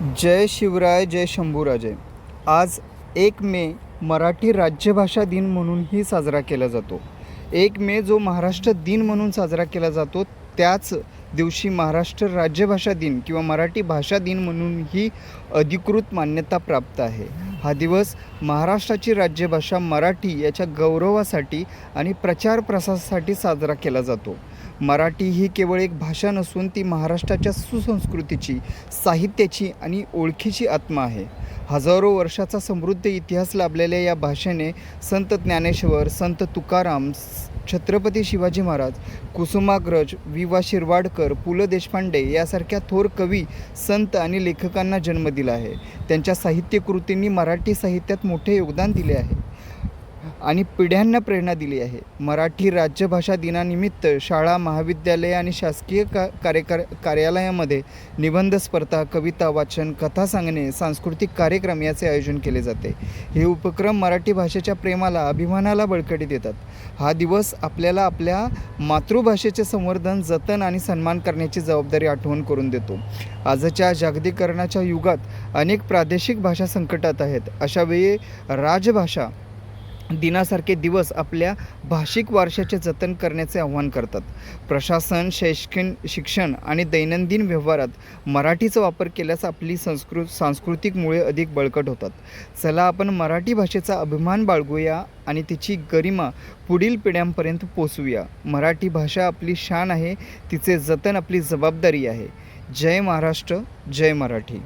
जय शिवराय जय शंभूराजे. आज एक मे मराठी राज्यभाषा दिन म्हणूनही साजरा केला जातो. एक मे जो महाराष्ट्र दिन म्हणून साजरा केला जातो त्याच दिवशी महाराष्ट्र राज्यभाषा दिन किंवा मराठी भाषा दिन म्हणूनही अधिकृत मान्यता प्राप्त आहे. हा दिवस महाराष्ट्राची राज्यभाषा मराठी याच्या गौरवासाठी आणि प्रचार प्रसारासाठी साजरा केला जातो. मराठी ही केवळ एक भाषा नसून ती महाराष्ट्राच्या सुसंस्कृतीची साहित्याची आणि ओळखीची आत्मा आहे. हजारो वर्षाचा समृद्ध इतिहास लाभलेल्या या भाषेने संत ज्ञानेश्वर संत तुकाराम छत्रपती शिवाजी महाराज कुसुमाग्रज वि वा शिरवाडकर पु ल देशपांडे यासारख्या थोर कवी संत आणि लेखकांना जन्म दिला आहे. त्यांच्या साहित्यकृतींनी मराठी साहित्यात मोठे योगदान दिले आहे. आणि पिढ्यांना प्रेरणा दिली आहे. मराठी राज्यभाषा दिनानिमित्त शाळा महाविद्यालये आणि शासकीय का कार्यकार कार्यालयामध्ये निबंध स्पर्धा कविता वाचन कथा सांगणे सांस्कृतिक कार्यक्रम याचे आयोजन केले जाते. हे उपक्रम मराठी भाषेच्या प्रेमाला अभिमानाला बळकटी देतात. हा दिवस आपल्याला आपल्या मातृभाषेचे संवर्धन जतन आणि सन्मान करण्याची जबाबदारी आठवण करून देतो. आजच्या जागतिकीकरणाच्या युगात अनेक प्रादेशिक भाषा संकटात आहेत. अशावेळी राजभाषा दिनासारखे दिवस आपल्या भाषिक वारशाचे जतन करण्याचे आव्हान करतात. प्रशासन शैक्षण शिक्षण आणि दैनंदिन व्यवहारात मराठीचा वापर केल्यास आपली संस्कृत सांस्कृतिक मुळे अधिक बळकट होतात. चला आपण मराठी भाषेचा अभिमान बाळगूया आणि तिची गरिमा पुढील पिढ्यांपर्यंत पोचवूया. मराठी भाषा आपली शान आहे तिचे जतन आपली जबाबदारी आहे. जय महाराष्ट्र जय मराठी.